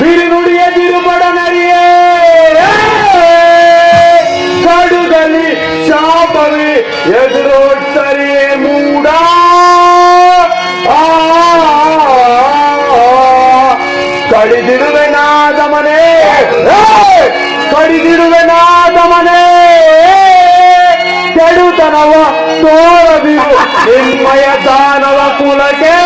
திருநுடைய திருபட நரிய கடுகளி சாபவி எதிரோட்டரியே மூடா. கடிதிடுவே நாதமனே. கடிதிடுவே ದಾನವ ಕುಲಕ್ಕೆ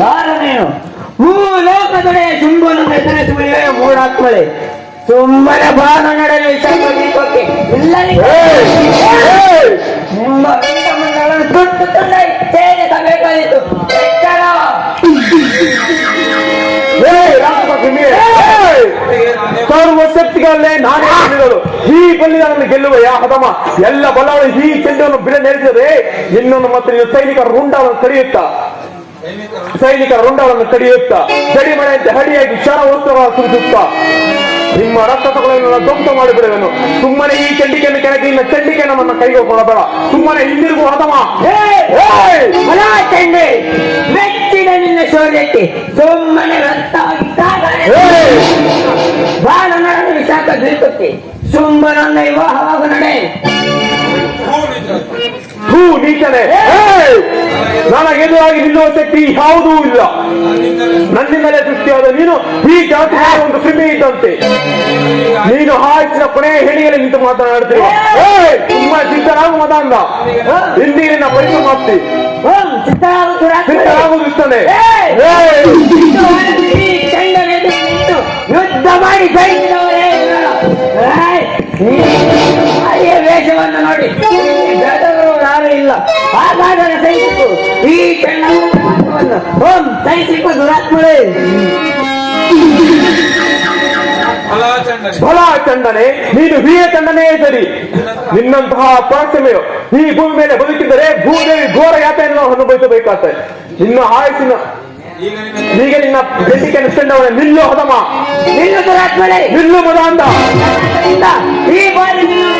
ಯಾರು ನೀನು ಹೂ ಲೋಕದೊಡೆ ಶುಂಭನು ಹೆಸರಿಸುವೆ ಮೂಡಾತ್ಮಳೆ ಸುಮ್ಮನೆ ಬಾಣ ನಡೆಯಲು ಇಷ್ಟಪಟ್ಟಿದ್ದಕ್ಕೆ ಇಲ್ಲ ನಿಮ್ಮ ದೊಡ್ಡ ತುಂಡು ಸರ್ವಶಕ್ತಿಗಳಲ್ಲೇ ನಾನೇ ಗೆಲ್ಲುವುದು ಈ ಬಲ್ಲಿಗಳನ್ನು ಗೆಲ್ಲುವ ಯಾ ಹದಮ? ಎಲ್ಲ ಬಲಗಳು ಈ ಚೆಂಡವನ್ನು ಬಿಡ ನೆರೆಸಿದರೆ ಇನ್ನೊಂದು ಮತ್ತೆ ಸೈನಿಕರ ರುಂಡವನ್ನು ಕಡಿಯುತ್ತಾ ಸೈನಿಕರ ರುಂಡವನ್ನು ತಡೆಯುತ್ತಾ. ಜಡಿ ಮಳೆಯಂತೆ ಹಡಿಯಾಗಿ ಶರ ಉತ್ತರ ಸುರಿಸುತ್ತಾ. ನಿಮ್ಮ ರಕ್ತಗಳನ್ನು ಧ್ವಂಸ ಮಾಡಿಬಿಡುವೆನು. ಸುಮ್ಮನೆ ಈ ಚಂಡಿಕೆಯನ್ನು ಕೆಳಗೆ ಇನ್ನ ಚಂಡಿಕೆ ನಮ್ಮನ್ನ ಕೈಗೆ ಕೊಡಬೇಡ ಸುಮ್ಮನೆ ಹಿಂದಿರುಗುವ ಹೊಲ ಚೆಂಡೆ. ನಿನ್ನ ಶೌರ್ಯಕ್ಕೆ ಸುಮ್ಮನೆ ರಕ್ತವಾಗಿ ದ್ವೀಪಕ್ಕೆ ಸುಂಬರನ್ನ ವಿವಾಹವಾಗ ನಡೆ. ಹೂ ನೀಚನೆ ನನಗೆ ನನಗೆದುರಾಗಿ ನಿಲ್ಲುವ ಶಕ್ತಿ ಯಾವುದೂ ಇಲ್ಲ. ನನ್ನಿಂದಲೇ ಸೃಷ್ಟಿಯಾದ ನೀನು ಈ ಜಾತಿ ಒಂದು ಕ್ರಿಮಿ ಇದ್ದಂತೆ. ನೀನು ಹಾಕಿದ ಕೊನೆಯ ಹೆಣಿಯಲ್ಲಿ ನಿಂತು ಮಾತನಾಡ್ತೀವಿ! ತುಂಬಾ ಸಿದ್ಧರಾಗು ಮದ ಅಂದ ಇಂದಿನ ಪರಿಶ್ರಮ ಮಾಡ್ತಿ ಓಂ ಯುದ್ಧ ಮಾಡಿ ನೋಡಿ ಯಾರು ಇಲ್ಲ. ಹಾಗಾದರೆ ಸೈನಿಕು ಈ ಚೆಂಡ ಓಂ ಸೈನಿಕ ದುರಾತ್ಮಳೆ ಬಲ ಚಂಡನೆ ನೀನು ವೀರ ಚಂದನೆ ಸರಿ. ನಿನ್ನಂತಹ ಪರಾಕ್ರಮೆಯು ಈ ಭೂಮಿ ಮೇಲೆ ಬದುಕಿದ್ದರೆ ಭೂದೇವಿ ಘೋರ ಯಾತ್ರೆಯನ್ನು ಅನುಭವಿಸಬೇಕಾಗ್ತದೆ. ನಿನ್ನ ಆಯಸ್ಸಿನ ಈಗ ನಿನ್ನ ಬೆಟ್ಟಿಗೆ ಚೆಂಡವನ ನಿಲ್ಲು ಹದಮ ನಿಲ್ಲು ದುರಾತ್ಮರೇ ನಿಲ್ಲು ಮದ ಅಂತ ಈ ಬಾರಿ ಓಂ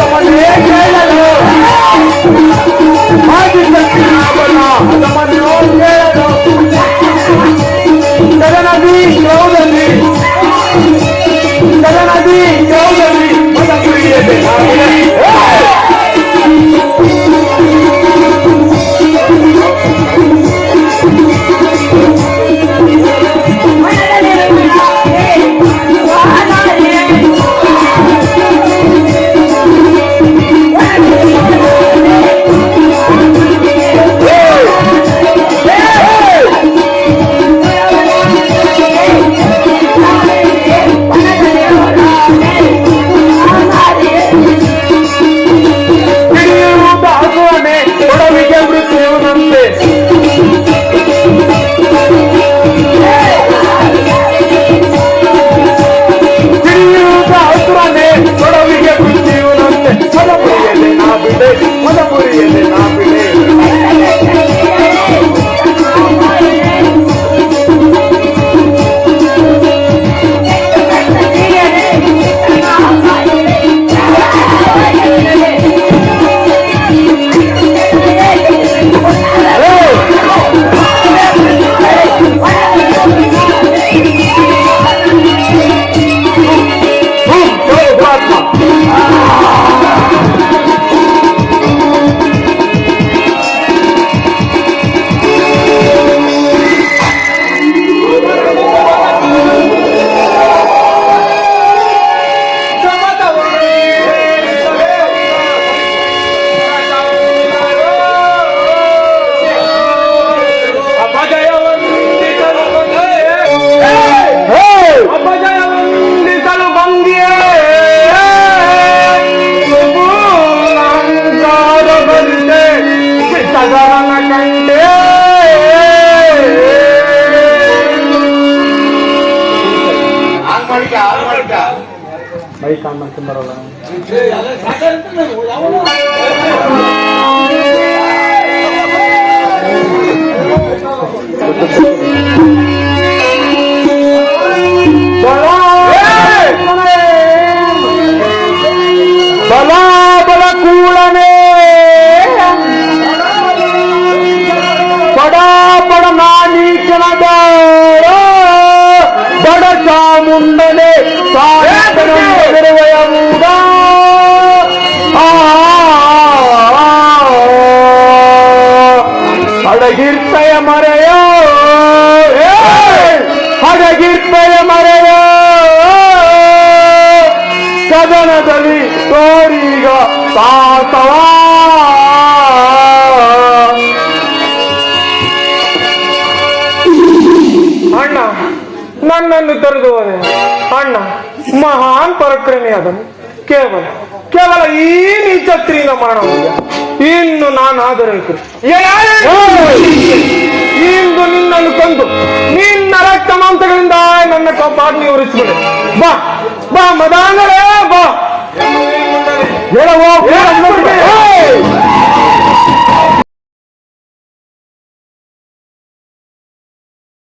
ಬಲ ಬಲ ಬಲ ಕೂಡನೆ ಬಡ ಬಡ ನಾನೀಚನದ ಬಡ ಚಾಮುಂಡನೆ ಸಾಯಿರುವಯಮೂಡ ಅಡಗಿರ್ತಯ ಮರೆಯೋ ಅಡಗಿರ್ತಯ ಮರೆಯೋ ಸದನದಲ್ಲಿ ತೋರೀಗ ತಾತವಾ ಅಣ್ಣ ನನ್ನನ್ನು ತರೆದು ಹೋದೆ ಅಣ್ಣ ಮಹಾನ್ ಪರಾಕ್ರಮಿ ಅದನು ಕೇವಲ ಕೇವಲ ಈ ನೀಚತ್ರಿಯಿಂದ ಮಾಡುವುದಿಲ್ಲ ಇನ್ನು ನಾನು ಆದರಬೇಕು ಇಂದು ನಿನ್ನನ್ನು ಕೊಂದು ನಿನ್ನ ರಕ್ತ ನನ್ನ ಕಾಪಾಡಿ ನಿವರಿಸಿಬಿಡು ಬಾ ಬಾ ಮದಾನರೇ, ಬಾ. ಹೇಳ